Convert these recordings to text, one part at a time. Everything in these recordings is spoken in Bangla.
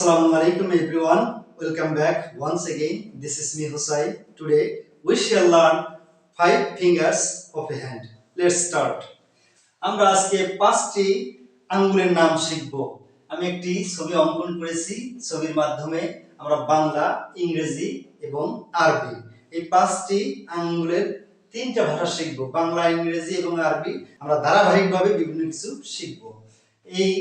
Assalamu alaikum, everyone. Welcome back once again. This is me, Husai. Today, we shall learn five fingers of a hand. Let's start. আমরা আজকে পাঁচটি আঙ্গুলের নাম শিখব আমি একটি ছবি অঙ্কন করেছি ছবির মাধ্যমে আমরা বাংলা, ইংরেজি এবং আরবি এই পাঁচটি আঙ্গুলের তিনটা ভাষা শিখব বাংলা, ইংরেজি এবং আরবি আমরা ধারাবাহিকভাবে বিভিন্ন কিছু শিখব এই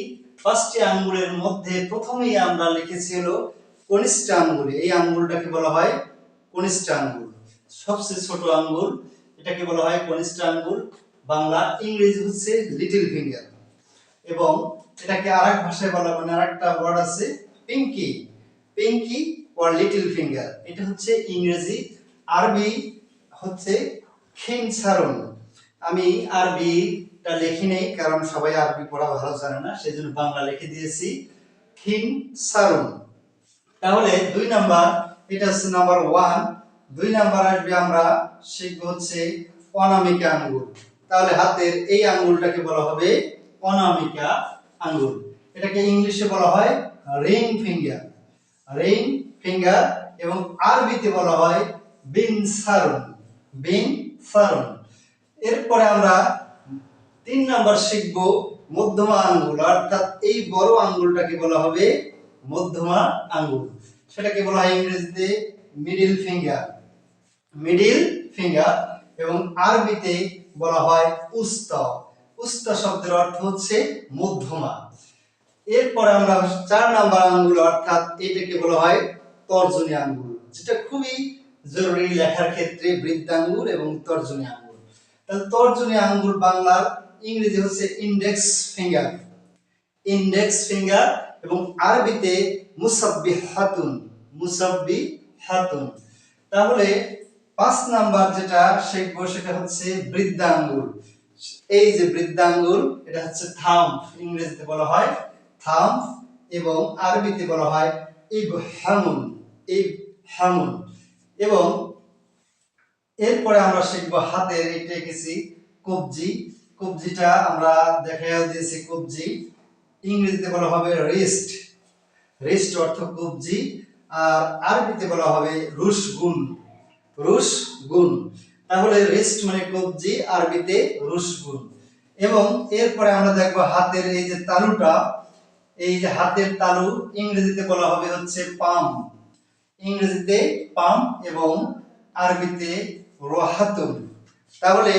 পাঁচটি আঙ্গুলের মধ্যে প্রথমেই আমরা লিখেছি হলো কনিষ্ঠ আঙ্গুল। এই আঙ্গুলটাকে বলা হয় কনিষ্ঠ আঙ্গুল। সবচেয়ে ছোট আঙ্গুল, এটাকে বলা হয় কনিষ্ঠ আঙ্গুল। বাংলা ইংরেজি হচ্ছে লিটিল ফিঙ্গার। এবং এটাকে আরেক ভাষায় বলা মানে আরেকটা ওয়ার্ড আছে pinky. Pinky or little finger. এটা হচ্ছে ইংরেজি। আরবি হচ্ছে খিনসারন আমি আরবিটা লিখি নেই, কারণ সবাই আরবি পড়া ভালো জানে না সেই জন্য বাংলা লিখে দিয়েছি। খিন সারুন। তাহলে দুই নাম্বার, এটা হচ্ছে নাম্বার ওয়ান। দুই নাম্বার আসবে আমরা, শিখব হচ্ছে অনামিকা আঙ্গুল তাহলে হাতের এই আঙ্গুলটাকে বলা হবে অনামিকা আঙ্গুল এটাকে ইংলিশে বলা হয় রিং ফিঙ্গার। রিং ফিঙ্গার এবং আরবিতে বলা হয় বিন সারুন। বিন সারুন। এরপরে আমরা তিন নাম্বার শিখব মধ্যমা আঙ্গুল। অর্থাৎ এই বড় আঙ্গুলটাকে বলা হবে মধ্যমা আঙ্গুল। সেটাকে বলা হয় ইংরেজিতে মিডিল ফিঙ্গার মিডিল ফিঙ্গার এবং আরবিতে বলা হয় উস্তা। উস্তা শব্দের অর্থ হচ্ছে মধ্যমা। এরপরে আমরা চার নাম্বার আঙ্গুল, অর্থাৎ এটাকে বলা হয় তর্জনী আঙ্গুল। যেটা খুবই জরুরি লেখার ক্ষেত্রে বৃদ্ধাঙ্গুল এবং তর্জনী আঙ্গুল। তাহলে তর্জনী আঙ্গুল বাংলার ইংরেজি হচ্ছে ইন্ডেক্স ফিঙ্গার ইন্ডেক্স ফিঙ্গার এবং আরবিতে মুসাব্বি হাতুন মুসাব্বি হাতুন তাহলে পাঁচ নাম্বার যেটা শিখব সেটা হচ্ছে বৃদ্ধাঙ্গুল এই যে বৃদ্ধাঙ্গুল এটা হচ্ছে থাম ইংরেজিতে বলা হয় থাম এবং আরবিতে বলা হয় ইবহামুন ইবহামুন। এবং এরপরে আমরা শিখব হাতের এটা এঁকেছি কবজি। কবজিটা আমরা দেখা দিয়েছি কবজি। ইংরেজিতে বলা হবে রিস্ট রিস্ট অর্থ কবজি। আর আরবিতে বলা হবে রুশ গুণ রুশ গুণ তাহলে রিস্ট মানে কবজি, আরবিতে রুশ গুণ এবং এরপরে আমরা দেখব হাতের এই যে তালুটা, এই যে হাতের তালু, ইংরেজিতে বলা হবে হচ্ছে পাম। ইংরেজিতে পাম এবং আরবিতে রোহাতুন। তাহলে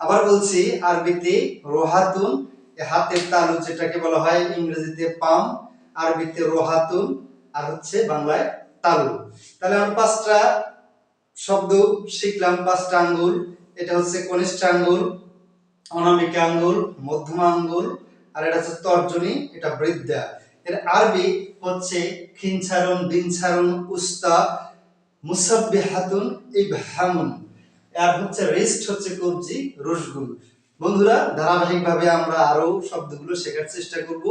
আবার বলছি আরবিতে রোহাতুন হাতের তালু যেটাকে বলা হয় ইংরেজিতে পাম, আরবিতে রোহাতুন, আর হচ্ছে বাংলায় তালু। তাহলে আমরা পাঁচটা শব্দ শিখলাম, পাঁচটা আঙ্গুল। এটা হচ্ছে কনিষ্ঠ আঙ্গুল, অনামিকা আঙ্গুল, মধ্যমা আঙ্গুল, আর এটা হচ্ছে তর্জনী, এটা বৃদ্ধা। এর আরবি হচ্ছে খিনছারুন বিনছারুন উস্তা মুসাব্বিহাতুন ইবহামুন। আর হচ্ছে রেস্ট হচ্ছে কবজি রসগুল বন্ধুরা, ধারাবাহিকভাবে আমরা আরও শব্দগুলো শেখার চেষ্টা করব।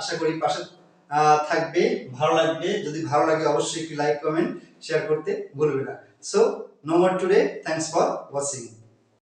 আশা করি পাশে থাকবে, ভালো লাগবে। যদি ভালো লাগে অবশ্যই একটি লাইক, কমেন্ট, শেয়ার করতে ভুলবে না। So no more today thanks for watching